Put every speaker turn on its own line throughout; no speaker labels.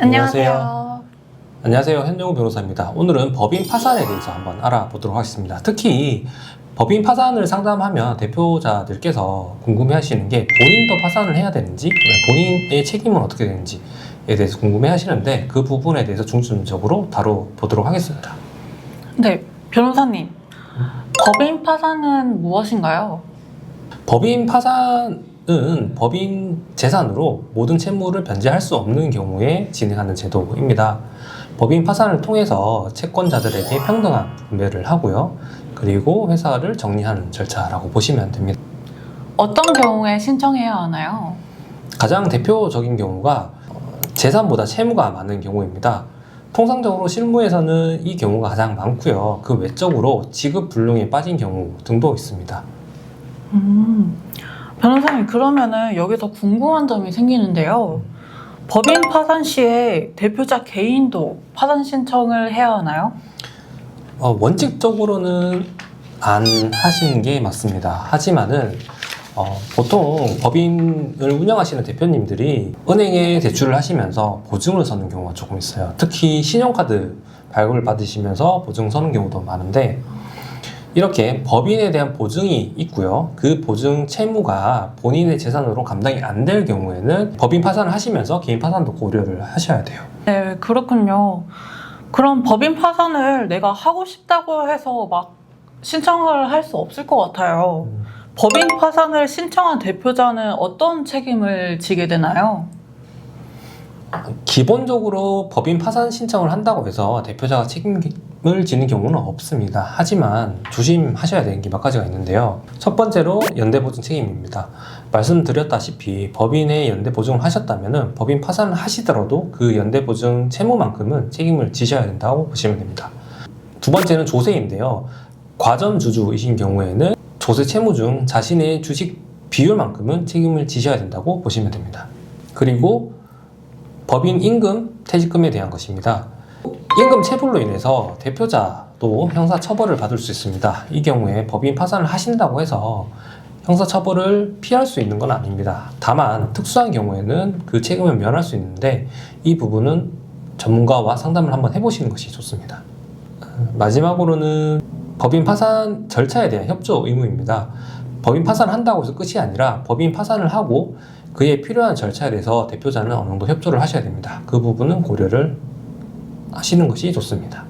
안녕하세요.
안녕하세요. 현정우 변호사입니다. 오늘은 법인 파산에 대해서 한번 알아보도록 하겠습니다. 특히 법인 파산을 상담하면 대표자들께서 궁금해 하시는 게 본인도 파산을 해야 되는지, 본인의 책임은 어떻게 되는지에 대해서 궁금해 하시는데 그 부분에 대해서 중점적으로 다뤄보도록 하겠습니다.
네, 변호사님. 법인 파산은 무엇인가요?
법인 파산 은 법인 재산으로 모든 채무를 변제할 수 없는 경우에 진행하는 제도입니다. 법인 파산을 통해서 채권자들에게 평등한 분배를 하고요. 그리고 회사를 정리하는 절차라고 보시면 됩니다.
어떤 경우에 신청해야 하나요?
가장 대표적인 경우가 재산보다 채무가 많은 경우입니다. 통상적으로 실무에서는 이 경우가 가장 많고요. 그 외적으로 지급 불능에 빠진 경우 등도 있습니다.
음, 변호사님, 그러면은 여기서 궁금한 점이 생기는데요. 법인 파산 시에 대표자 개인도 파산 신청을 해야 하나요?
어, 원칙적으로는 안 하시는 게 맞습니다. 하지만은 어, 보통 법인을 운영하시는 대표님들이 은행에 대출을 하시면서 보증을 서는 경우가 조금 있어요. 특히 신용카드 발급을 받으시면서 보증 서는 경우도 많은데 이렇게 법인에 대한 보증이 있고요. 그 보증 채무가 본인의 재산으로 감당이 안 될 경우에는 법인 파산을 하시면서 개인 파산도 고려를 하셔야 돼요.
네, 그렇군요. 그럼 법인 파산을 내가 하고 싶다고 해서 막 신청을 할 수 없을 것 같아요.
음.
법인 파산을 신청한 대표자는 어떤 책임을 지게 되나요?
기본적으로 법인 파산 신청을 한다고 해서 대표자가 책임을 지는 경우는 없습니다. 하지만 조심하셔야 되는 게 몇 가지가 있는데요. 첫 번째로 연대보증 책임입니다. 말씀드렸다시피 법인의 연대보증을 하셨다면 법인 파산을 하시더라도 그 연대보증 채무만큼은 책임을 지셔야 된다고 보시면 됩니다. 두 번째는 조세인데요. 과점주주이신 경우에는 조세 채무 중 자신의 주식 비율만큼은 책임을 지셔야 된다고 보시면 됩니다. 그리고 법인 임금 퇴직금에 대한 것입니다. 임금 체불로 인해서 대표자도 형사 처벌을 받을 수 있습니다. 이 경우에 법인 파산을 하신다고 해서 형사 처벌을 피할 수 있는 건 아닙니다. 다만 특수한 경우에는 그 책임을 면할 수 있는데 이 부분은 전문가와 상담을 한번 해보시는 것이 좋습니다. 마지막으로는 법인 파산 절차에 대한 협조 의무입니다. 법인 파산을 한다고 해서 끝이 아니라 법인 파산을 하고 그에 필요한 절차에 대해서 대표자는 어느 정도 협조를 하셔야 됩니다. 그 부분은 고려를 하시는 것이 좋습니다.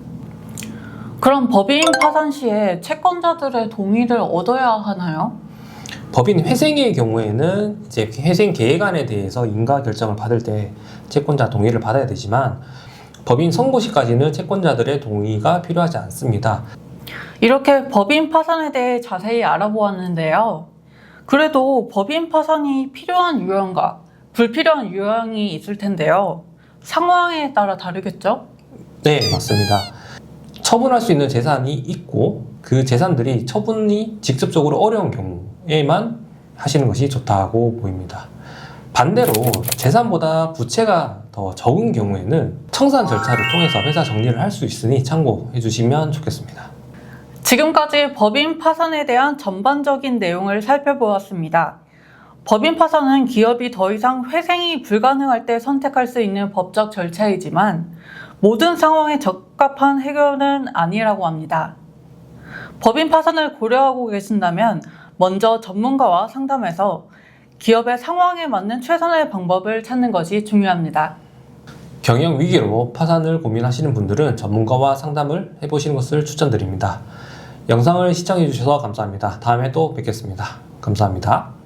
그럼 법인 파산 시에 채권자들의 동의를 얻어야 하나요?
법인 회생의 경우에는 이제 회생 계획안에 대해서 인가 결정을 받을 때 채권자 동의를 받아야 되지만 법인 선고 시까지는 채권자들의 동의가 필요하지 않습니다.
이렇게 법인 파산에 대해 자세히 알아보았는데요. 그래도 법인 파산이 필요한 유형과 불필요한 유형이 있을 텐데요. 상황에 따라 다르겠죠?
네, 맞습니다. 처분할 수 있는 재산이 있고 그 재산들이 처분이 직접적으로 어려운 경우에만 하시는 것이 좋다고 보입니다. 반대로 재산보다 부채가 더 적은 경우에는 청산 절차를 통해서 회사 정리를 할 수 있으니 참고해 주시면 좋겠습니다.
지금까지 법인 파산에 대한 전반적인 내용을 살펴보았습니다. 법인 파산은 기업이 더 이상 회생이 불가능할 때 선택할 수 있는 법적 절차이지만 모든 상황에 적합한 해결은 아니라고 합니다. 법인 파산을 고려하고 계신다면 먼저 전문가와 상담해서 기업의 상황에 맞는 최선의 방법을 찾는 것이 중요합니다.
경영 위기로 파산을 고민하시는 분들은 전문가와 상담을 해보시는 것을 추천드립니다. 영상을 시청해 주셔서 감사합니다. 다음에 또 뵙겠습니다. 감사합니다.